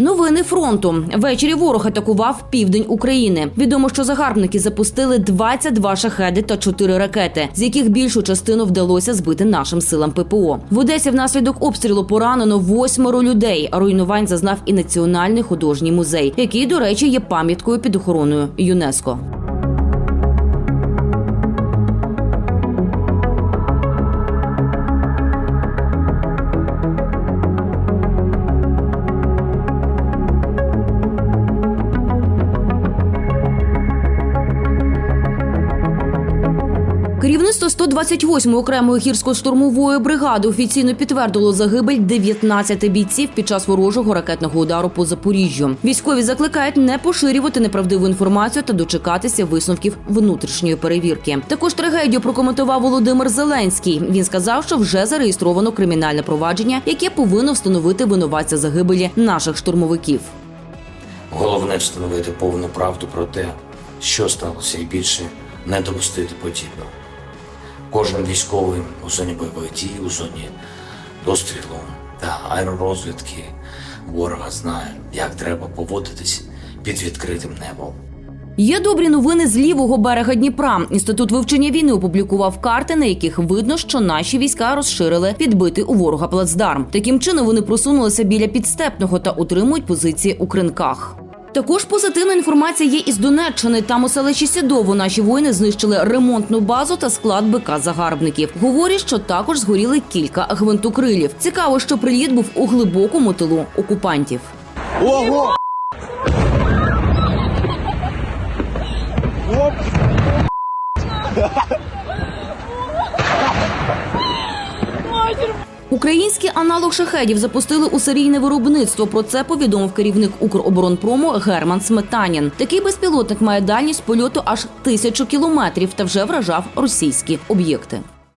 Новини фронту ввечері ворог атакував південь України. Відомо, що загарбники запустили 22 шахеди та 4 ракети, з яких більшу частину вдалося збити нашим силам ППО. В Одесі внаслідок обстрілу поранено восьмеро людей. Руйнувань зазнав і національний художній музей, який, до речі, є пам'яткою під охороною ЮНЕСКО. Керівництво 128-ї окремої гірсько-штурмової бригади офіційно підтвердило загибель 19 бійців під час ворожого ракетного удару по Запоріжжю. Військові закликають не поширювати неправдиву інформацію та дочекатися висновків внутрішньої перевірки. Також трагедію прокоментував Володимир Зеленський. Він сказав, що вже зареєстровано кримінальне провадження, яке повинно встановити винуватця загибелі наших штурмовиків. Головне встановити повну правду про те, що сталося, і більше не допустити подібного. Кожен військовий у зоні бойових дій, у зоні дострілу та аеророзвідки ворога знає, як треба поводитись під відкритим небом. Є добрі новини з лівого берега Дніпра. Інститут вивчення війни опублікував карти, на яких видно, що наші війська розширили підбитий у ворога плацдарм. Таким чином вони просунулися біля підстепного та утримують позиції у кринках. Також позитивна інформація є із Донеччини. Там у селищі Сідово наші воїни знищили ремонтну базу та склад БК загарбників. Говорять, що також згоріли кілька гвинтокрилів. Цікаво, що приліт був у глибокому тилу окупантів. Ого! Український аналог шахедів запустили у серійне виробництво. Про це повідомив керівник Укроборонпрому Герман Сметанін. Такий безпілотник має дальність польоту аж тисячу кілометрів та вже вражав російські об'єкти.